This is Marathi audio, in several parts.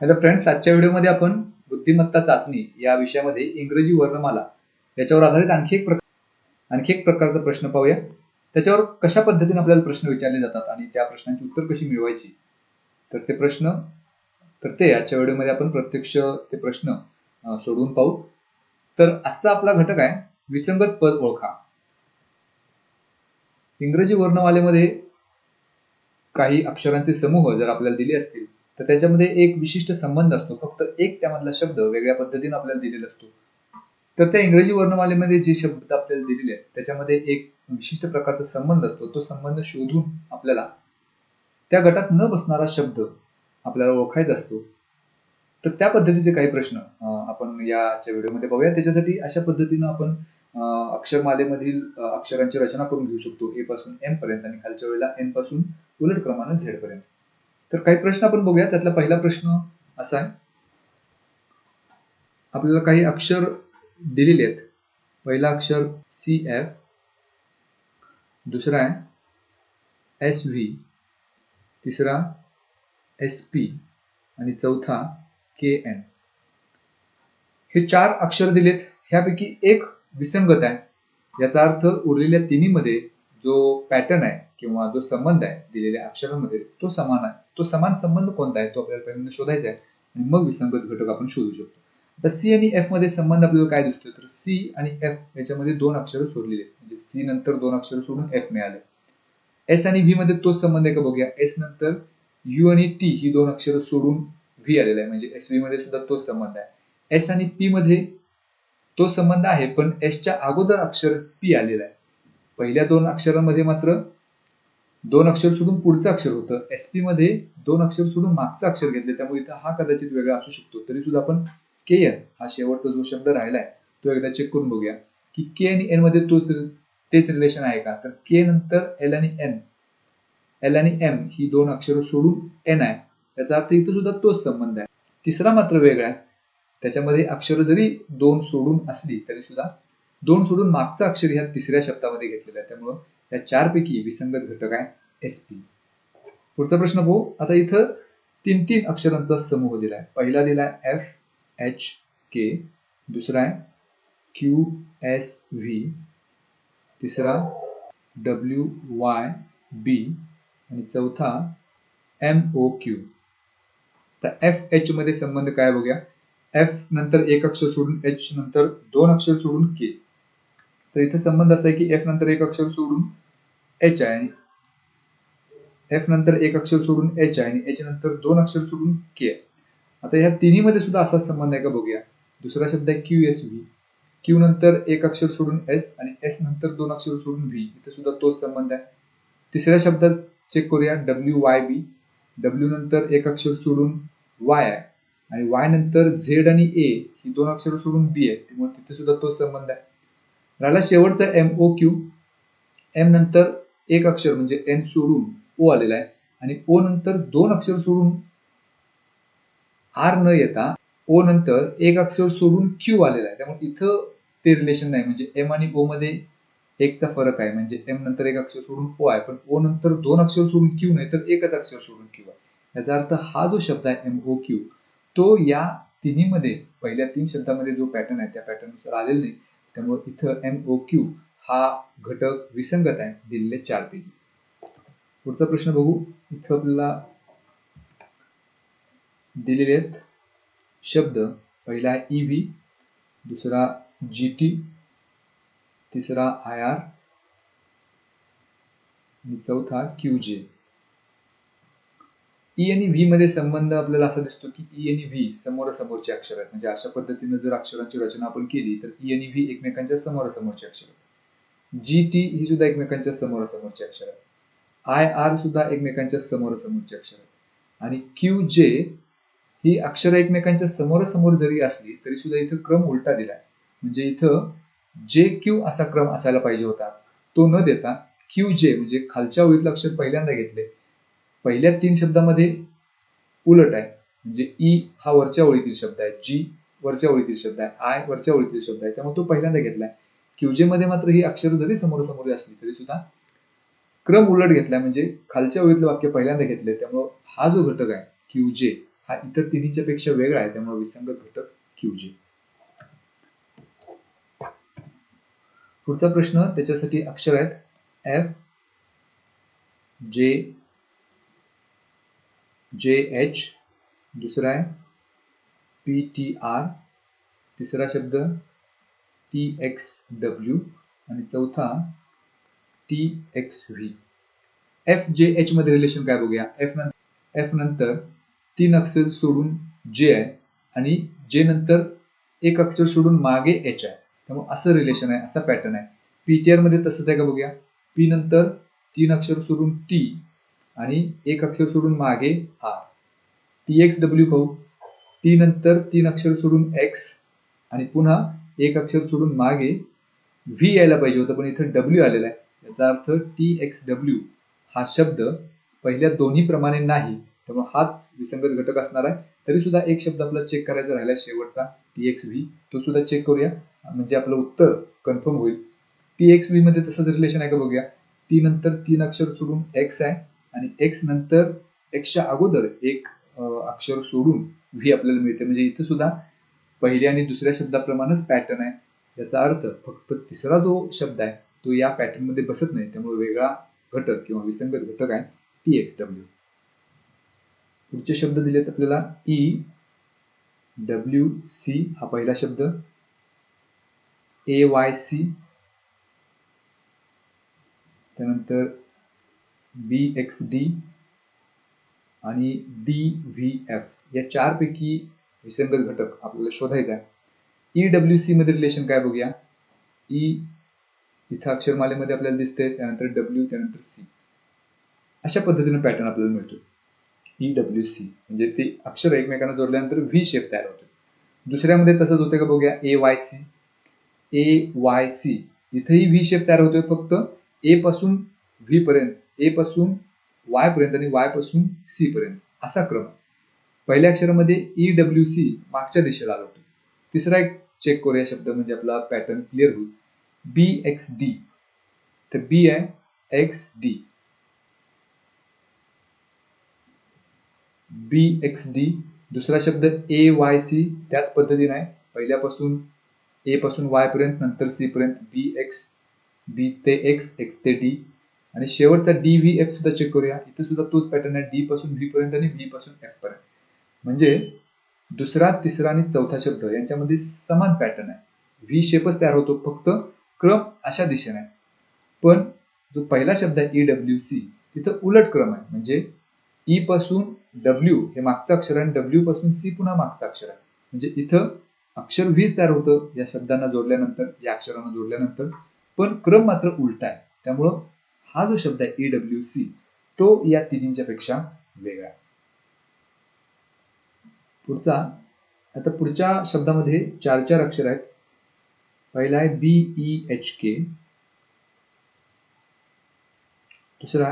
हॅलो फ्रेंड्स आजच्या व्हिडिओमध्ये आपण बुद्धिमत्ता चाचणी या विषयामध्ये इंग्रजी वर्णमाला याच्यावर आधारित आणखी एक प्रकार आणखी एक प्रकारचा प्रश्न पाहूया. त्याच्यावर कशा पद्धतीने आपल्याला प्रश्न विचारले जातात आणि त्या प्रश्नांची उत्तर कशी मिळवायची? तर ते प्रश्न तर ते आजच्या व्हिडिओमध्ये आपण प्रत्यक्ष ते प्रश्न सोडवून पाहू. तर आजचा आपला घटक आहे विसंगत पद ओळखा. इंग्रजी वर्णमालेमध्ये काही अक्षरांचे समूह जर आपल्याला दिले असतील तर त्याच्यामध्ये एक विशिष्ट संबंध असतो. फक्त एक त्यामधला शब्द वेगळ्या पद्धतीने आपल्याला दिलेला असतो. तर त्या इंग्रजी वर्णमालेमध्ये जे शब्द आपल्याला दिलेले आहेत त्याच्यामध्ये एक विशिष्ट प्रकारचा संबंध असतो. तो संबंध शोधून आपल्याला त्या गटात न बसणारा शब्द आपल्याला ओळखायचा असतो. तर त्या पद्धतीचे काही प्रश्न आपण याच्या व्हिडिओमध्ये बघूया. त्याच्यासाठी अशा पद्धतीनं आपण अक्षरमालेमधील अक्षरांची रचना करून घेऊ शकतो. ए पासून एम पर्यंत आणि खालच्या वेळेला एनपासून उलट क्रमानं झेड पर्यंत. तर काही प्रश्न आपण बघूया त्यातला पहिला प्रश्न असा आहे. आपल्याला काही अक्षर दिलेले आहेत. पहिला अक्षर सी एफ दुसरा आहे एस व्ही तिसरा एस पी आणि चौथा के एन हे चार अक्षर दिलेत. ह्यापैकी एक विसंगत आहे. याचा अर्थ उरलेल्या तिन्हीमध्ये जो पॅटर्न आहे किंवा जो संबंध आहे दिलेल्या अक्षरांमध्ये तो समान आहे. तो समान संबंध कोणता आहे? तो आपल्याला पहिल्यांदा शोधायचा आहे. आणि मग विसंगत घटक आपण शोधू शकतो. आता सी आणि एफमध्ये संबंध आपल्याला काय दिसतोय? तर सी आणि एफ याच्यामध्ये दोन अक्षर सोडलेले आहेत. म्हणजे सी नंतर दोन अक्षर सोडून एफ मिळाले. एस आणि व्ही मध्ये तोच संबंध आहे का बघूया. एस नंतर यू आणि टी ही दोन अक्षर सोडून व्ही आलेला आहे. म्हणजे एस व्ही मध्ये सुद्धा तोच संबंध आहे. एस आणि पी मध्ये तो संबंध आहे पण एसच्या अगोदर अक्षर पी आलेला आहे. पहिल्या दोन अक्षरांमध्ये मात्र दोन अक्षर सोडून पुढचं अक्षर होतं. एसपी मध्ये दोन अक्षर सोडून मागचं अक्षर घेतले. त्यामुळे इथं हा कदाचित वेगळा असू शकतो. तरी सुद्धा आपण के एन हा शेवटचा जो शब्द राहिलाय तो एकदा चेक करून बघूया. की के आणि एनमध्ये तोच तेच रिलेशन आहे का? तर के नंतर एल आणि एन एल आणि एम ही दोन अक्षर सोडून एन आहे. त्याचा अर्थ इथं सुद्धा तोच संबंध आहे. तिसरा मात्र वेगळा आहे. त्याच्यामध्ये अक्षर जरी दोन सोडून असली तरी सुद्धा दोन सोडून मागचं अक्षर ह्या तिसऱ्या शब्दामध्ये घेतलेलं आहे. त्यामुळं या चारपैकी विसंगत घटक आहे एस पी पुढचा प्रश्न पाहू. आता इथं तीन तीन अक्षरांचा समूह दिलाय. पहिला दिलाय एफ एच के दुसरा आहे क्यू एस व्ही तिसरा डब्ल्यू वाय बी आणि चौथा एम ओ क्यू तर एफ एच मध्ये संबंध काय बघूया. एफ नंतर एक अक्षर सोडून एच नंतर दोन अक्षर सोडून के तर इथे संबंध असा आहे की एफ नंतर एक अक्षर सोडून एच आहे आणि एफ नंतर एक अक्षर सोडून एच आहे आणि एच नंतर दोन अक्षर सोडून के आहे. आता ह्या तिन्ही मध्ये सुद्धा असा संबंध आहे का बघूया. दुसरा शब्द आहे क्यू एस व्ही क्यू नंतर एक अक्षर सोडून एस आणि एस नंतर दोन अक्षर सोडून व्ही इथे सुद्धा तोच संबंध आहे. तिसऱ्या शब्दात चेक करूया. डब्ल्यू वाय बी डब्ल्यू नंतर एक अक्षर सोडून वाय आहे. आणि वाय नंतर झेड आणि ए ही दोन अक्षर सोडून बी आहे. त्यामुळे तिथे सुद्धा तोच संबंध आहे. राहिला शेवटचा एम ओ क्यू एम नंतर एक अक्षर म्हणजे एन सोडून ओ आलेला आहे. आणि ओ नंतर दोन अक्षर सोडून आर न येता ओ नंतर एक अक्षर सोडून क्यू आलेला आहे. त्यामुळे इथं ते रिलेशन नाही. म्हणजे एम आणि ओ मध्ये एकचा फरक आहे. म्हणजे एम नंतर एक अक्षर सोडून ओ आहे. पण ओ नंतर दोन अक्षर सोडून क्यू नाही तर एकच अक्षर सोडून क्यू आहे. याचा अर्थ हा जो शब्द आहे एम ओ क्यू तो या तिन्हीमध्ये पहिल्या तीन शब्दामध्ये जो पॅटर्न आहे त्या पॅटर्ननुसार आलेला नाही. त्यामुळे इथं एम ओ क्यू हा घटक विसंगत आहे. दिलेले चार पैकी. पुढचा प्रश्न बघू. इथं आपल्याला दिलेले आहेत शब्द. पहिला आहे ई व्ही दुसरा जी टी तिसरा आय आर आणि चौथा क्यू जे ई आणि व्ही मध्ये संबंध आपल्याला असा दिसतो की ई आणि व्ही समोरासमोरचे अक्षर आहेत. म्हणजे अशा पद्धतीने जर अक्षरांची रचना आपण केली तर ई आणि व्ही एकमेकांच्या समोरासमोरचे अक्षर आहेत. जी टी ही सुद्धा एकमेकांच्या समोरासमोरचे अक्षर आहेत. आय आर सुद्धा एकमेकांच्या समोरासमोरचे अक्षर आहेत. आणि क्यू जे ही अक्षर एकमेकांच्या समोरासमोर जरी असली तरी सुद्धा इथं क्रम उलटा दिलाय. म्हणजे इथं जे क्यू असा क्रम असायला पाहिजे होता. तो न देता क्यू जे म्हणजे खालच्या ओळीतलं अक्षर पहिल्यांदा घेतले पहिल्या तीन शब्दामध्ये उलट आहे. म्हणजे ई हा वरच्या ओळीतील शब्द आहे. जी वरच्या ओळीतील शब्द आहे. आय वरच्या ओळीतील शब्द आहे. त्यामुळे तो पहिल्यांदा घेतलाय. क्यूजे मध्ये मात्र ही अक्षर जरी समोरासमोर असली तरी सुद्धा क्रम उलट घेतलाय. म्हणजे खालच्या ओळीतलं वाक्य पहिल्यांदा घेतलंय. त्यामुळं हा जो घटक आहे क्यूजे हा इतर तिन्हीच्या पेक्षा वेगळा आहे. त्यामुळे विसंगत घटक क्यूजे. पुढचा प्रश्न त्याच्यासाठी अक्षर आहेत एफ जे जे एच दुसरा आहे पी टी आर तिसरा शब्द टी एक्स डब्ल्यू आणि चौथा T X V. F J H मध्ये रिलेशन काय बघूया? एफ नंतर एफ नंतर तीन अक्षर सोडून जे आहे आणि जे नंतर एक अक्षर सोडून मागे एच आहे. त्यामुळे असं रिलेशन आहे असा पॅटर्न आहे. पीटीआरमध्ये तसंच आहे का बघूया? पी नंतर तीन अक्षर सोडून टी आणि एक अक्षर सोडून मागे आर टी एक्स डब्ल्यू पाहू. टी नंतर तीन अक्षर सोडून एक्स आणि पुन्हा एक अक्षर सोडून मागे व्ही यायला पाहिजे होतं पण इथं डब्ल्यू आलेला आहे. याचा अर्थ टी एक्स डब्ल्यू हा शब्द पहिल्या दोन्ही प्रमाणे नाही त्यामुळे हाच विसंगत घटक असणार आहे. तरी सुद्धा एक शब्द आपला चेक करायचा राहिला शेवटचा टी एक्स व्ही तो सुद्धा चेक करूया. म्हणजे आपलं उत्तर कन्फर्म होईल. टी एक्स व्ही मध्ये तसंच रिलेशन आहे का बघूया? टी नंतर तीन अक्षर सोडून एक्स आहे. आणि एक्स नंतर एक्सच्या अगोदर एक अक्षर सोडून व्ही आपल्याला मिळते. म्हणजे इथं सुद्धा पहिल्या आणि दुसऱ्या शब्दाप्रमाणेच पॅटर्न आहे. याचा अर्थ फक्त तिसरा जो शब्द आहे तो या पॅटर्नमध्ये बसत नाही. त्यामुळे वेगळा घटक किंवा विसंगत घटक आहे टी एक्स डब्ल्यू पुढचे शब्द दिलेत आपल्याला ई डब्ल्यू सी हा पहिला शब्द. ए वाय सी त्यानंतर बी एक्स डी आणि डी व्ही एफ या चारपैकी विसंगत घटक आपल्याला शोधायचा आहे. ई डब्ल्यू सी मध्ये रिलेशन काय बघूया? ई इथं अक्षरमालेमध्ये आपल्याला दिसते त्यानंतर डब्ल्यू त्यानंतर सी अशा पद्धतीने पॅटर्न आपल्याला मिळतो ई डब्ल्यू सी म्हणजे ते अक्षर एकमेकांना जोडल्यानंतर व्ही शेप तयार होतो दुसऱ्यामध्ये तसंच होते का बघूया? A Y C A Y C इथेही व्ही शेप तयार होतोय फक्त ए पासून व्ही पर्यंत. ए पासून वाय पर्यंत आणि वायपासून सी पर्यंत. असा क्रम. पहिल्या अक्षरामध्ये ई डब्ल्यू सी मागच्या दिशेला आलो होतो. तिसरा एक चेक करूया शब्द म्हणजे आपला पॅटर्न क्लिअर होईल. बी एक्स डी तर बी आहे X D B X D दुसरा शब्द ए वाय सी त्याच पद्धतीने आहे. पहिल्यापासून ए पासून वाय पर्यंत नंतर सी पर्यंत बी एक्स बी ते एक्स एक्स ते डी आणि शेवटचा डी व्ही एफ सुद्धा चेक करूया. इथे सुद्धा तोच पॅटर्न आहे. डी पासून व्ही पर्यंत आणि व्ही पासून एफ पर्यंत. म्हणजे दुसरा तिसरा आणि चौथा शब्द यांच्यामध्ये समान पॅटर्न आहे. व्ही शेपच तयार होतो. फक्त क्रम अशा दिशेने. आहे पण जो पहिला शब्द आहे ई डब्ल्यू सी तिथं उलट क्रम आहे. म्हणजे ई पासून डब्ल्यू हे मागचं अक्षर आहे डब्ल्यू पासून सी पुन्हा मागचं अक्षर आहे. म्हणजे इथं अक्षर व्हीच तयार होतं. या शब्दांना जोडल्यानंतर या अक्षरांना जोडल्यानंतर. पण क्रम मात्र उलटा आहे. त्यामुळं हा जो शब्द आहे ई डब्ल्यू सी तो या तिन्हींच्या पेक्षा वेगळा. पुढचा आता पुढच्या शब्दामध्ये चार चार अक्षर आहेत. पहिला आहे बी ई एच के दुसरा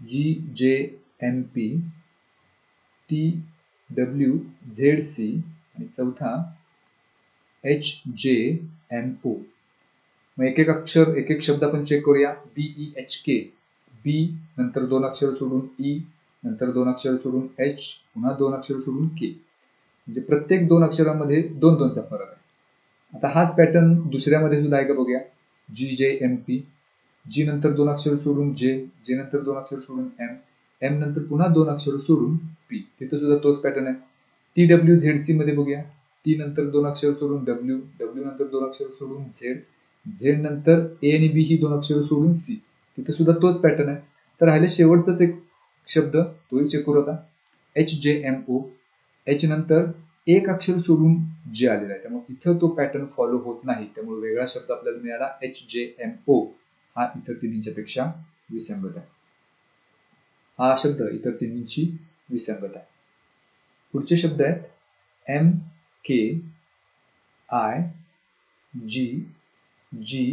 G J M P T W Z C आणि चौथा एच जे एम ओ मग एक एक अक्षर एक एक शब्द आपण चेक करूया. बी ई एच के बी नंतर दोन अक्षर सोडून ई नंतर दोन अक्षर सोडून एच पुन्हा दोन अक्षर सोडून के म्हणजे प्रत्येक दोन अक्षरामध्ये दोन दोनचा फरक आहे. आता हाच पॅटर्न दुसऱ्यामध्ये सुद्धा आहे का बघूया. जी जे एम पी जी नंतर दोन अक्षर सोडून जे जे नंतर दोन अक्षर सोडून एम एम नंतर पुन्हा दोन अक्षर सोडून पी तिथं सुद्धा तोच पॅटर्न आहे. टी डब्ल्यू झेड सी मध्ये बघूया. टी नंतर दोन अक्षर सोडून डब्ल्यू डब्ल्यू नंतर दोन अक्षर सोडून झेड झेड नंतर ए आणि बी ही दोन अक्षर सोडून सी तिथे सुद्धा तोच पॅटर्न आहे. तर राहिले शेवटचाच एक शब्द तोही चेक करू आता H J M O H नंतर एक अक्षर सोडून जे आलेला आहे. त्यामुळे इथं तो पॅटर्न फॉलो होत नाही. त्यामुळे वेगळा शब्द आपल्याला मिळाला एच जे एम ओ हा इतर तिन्हींच्या पेक्षा विसंगत आहे. हा शब्द इतर तिन्हींची विसंगत आहे. पुढचे शब्द आहेत M K I G G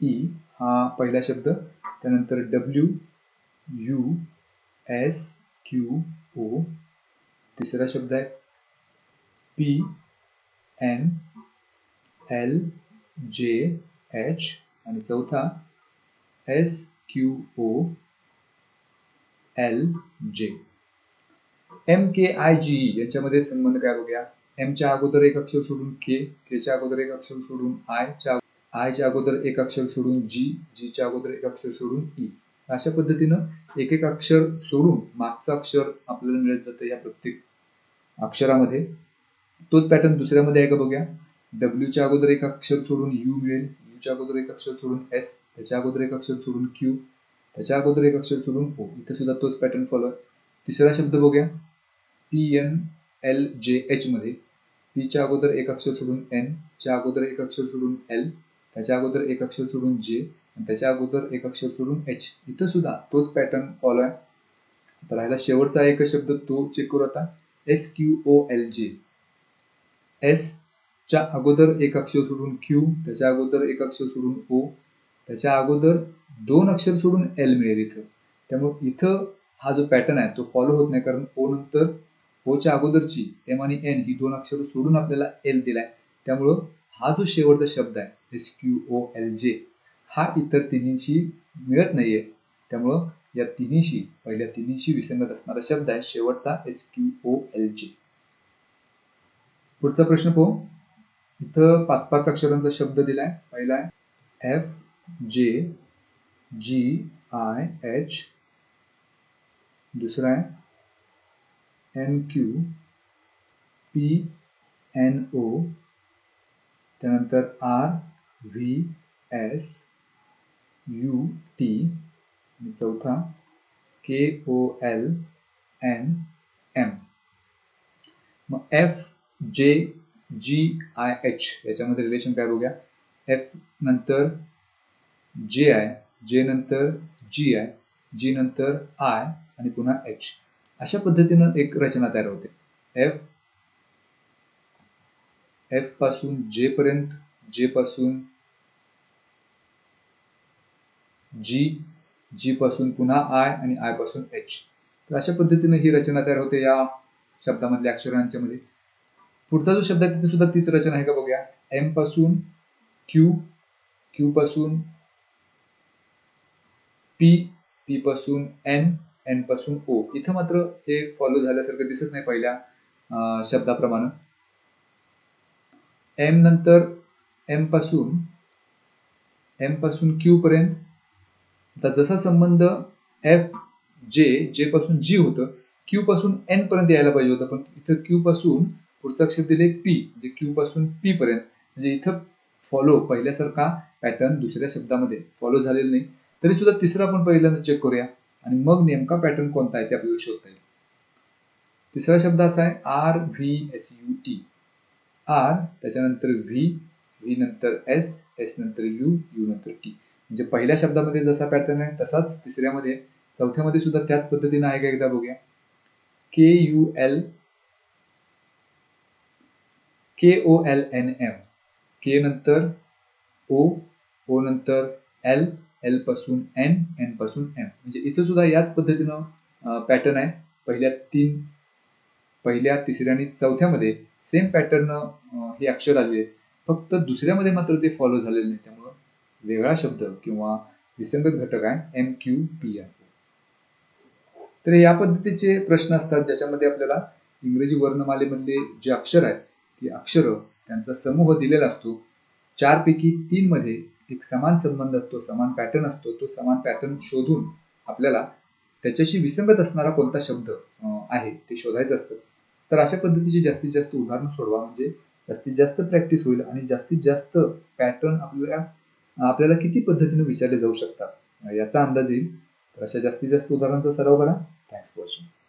E e, हा पहिला शब्द. त्यानंतर W U S Q O तिसरा शब्द आहे P N L J H आणि चौथा S Q O L J M K I G यांच्यामध्ये संबंध काय बघूया? एम च्या अगोदर एक अक्षर सोडून के केच्या अगोदर एक अक्षर सोडून आय च्या आयच्या अगोदर एक अक्षर सोडून जी जीच्या अगोदर एक अक्षर सोडून ई अशा पद्धतीनं एक एक अक्षर सोडून मागचं अक्षर आपल्याला मिळत जातं या प्रत्येक अक्षरामध्ये. तोच पॅटर्न दुसऱ्यामध्ये आहे का बघूया? डब्ल्यूच्या अगोदर एक अक्षर सोडून यू मिळेल. यूच्या अगोदर एक अक्षर सोडून एस त्याच्या अगोदर एक अक्षर सोडून क्यू त्याच्या अगोदर एक अक्षर सोडून ओ इथे सुद्धा तोच पॅटर्न फॉलो आहे. तिसरा शब्द बघूया. P N L J H मध्ये पीच्या अगोदर एक अक्षर सोडून एन च्या अगोदर एक अक्षर सोडून एल त्याच्या अगोदर एक अक्षर सोडून जे आणि त्याच्या अगोदर एक अक्षर सोडून एच इथं सुद्धा तोच पॅटर्न फॉलो आहे. तर राहिला शेवटचा एक शब्द तो चेक करू आता. S Q O L J S च्या अगोदर एक अक्षर सोडून क्यू त्याच्या अगोदर एक अक्षर सोडून ओ त्याच्या अगोदर दोन अक्षर सोडून एल मिळेल इथं. त्यामुळे इथं हा जो पॅटर्न आहे तो फॉलो होत नाही कारण ओ नंतर ओच्या अगोदरची एम आणि एन ही दोन अक्षर सोडून आपल्याला एल दिलाय. त्यामुळं हा जो शेवटचा शब्द आहे एस क्यू ओ एल जे हा इतर तिन्हीशी मिळत नाहीये. त्यामुळं या तिन्हीशी पहिल्या तिन्हीशी विसंगत असणारा शब्द आहे शेवटचा एस क्यू ओ एल जे पुढचा प्रश्न पाहू. इथं पाच पाच अक्षरांचा शब्द दिलाय. पहिला आहे F J G I H दुसरा आहे M Q P N O त्यानंतर R V S U T आणि चौथा K O L N M मग F J G I H याच्यामध्ये रिलेशन काय बघूया? एफ नंतर जे आय जे नंतर जी आय जी नंतर आय आणि पुन्हा एच अशा पद्धतीनं एक रचना तयार होते. एफ एफपासून जे पर्यंत जे पासून जी जी पासून पुन्हा आय आणि आयपासून एच तर अशा पद्धतीने ही रचना तयार होते या शब्दामधल्या अक्षरांच्या मध्ये. पुढचा जो शब्द आहे तिथे सुद्धा तीच रचना आहे का बघूया. एमपासून क्यू क्यू पासून पी पी पासून एन एनपासून ओ इथं मात्र हे फॉलो झाल्यासारखं दिसत नाही पहिल्या शब्दाप्रमाणे. एम नंतर एमपासून एमपासून क्यू पर्यंत. आता जसा संबंध एफ जे जे पासून जी होतं क्यू पासून एन पर्यंत यायला पाहिजे होतं. पण इथं क्यू पासून पुढचं अक्षर दिले पी म्हणजे क्यू पासून पी पर्यंत. म्हणजे इथं फॉलो पहिल्यासारखा पॅटर्न दुसऱ्या शब्दामध्ये फॉलो झालेला नाही. तरी सुद्धा तिसरा आपण पहिल्यांदा चेक करूया. आणि मग नेमका पॅटर्न कोणता आहे ते आपल्याला शोधता येईल. तिसरा शब्द असा आहे R V S U T R त्याच्यानंतर व्ही व्ही नंतर एस एस नंतर यू यू नंतर टी म्हणजे पहिल्या शब्दामध्ये जसा पॅटर्न आहे तसाच तिसऱ्यामध्ये चौथ्यामध्ये सुद्धा त्याच पद्धतीने आहे का एकदा बघूया. K U L K O L N M K नंतर ओ ओ नंतर एल एलपासून एन एनपासून एम म्हणजे इथं सुद्धा याच पद्धतीनं पॅटर्न आहे. पहिल्या तीन पहिल्या तिसऱ्या आणि चौथ्यामध्ये सेम पॅटर्न हे अक्षर आले फक्त दुसऱ्यामध्ये मात्र ते फॉलो झालेले नाही. त्यामुळं वेगळा शब्द किंवा विसंगत घटक आहे एम क्यू पी आर तर या पद्धतीचे प्रश्न असतात ज्याच्यामध्ये आपल्याला इंग्रजी वर्णमालेमधले जे अक्षर आहेत ती अक्षर त्यांचा समूह दिलेला असतो. चारपैकी तीन मध्ये एक समान संबंध असतो समान पॅटर्न असतो. तो समान पॅटर्न शोधून आपल्याला त्याच्याशी विसंगत असणारा कोणता शब्द आहे ते शोधायचं असतं. तर अशा पद्धतीची जास्तीत जास्त उदाहरण सोडवा म्हणजे जास्तीत जास्त प्रॅक्टिस होईल आणि जास्तीत जास्त पॅटर्न आपल्याला आपल्याला किती पद्धतीने विचारले जाऊ शकतात. याचा अंदाज येईल. तर अशा जास्तीत जास्त उदाहरणांचा सराव करा. Thanks for watching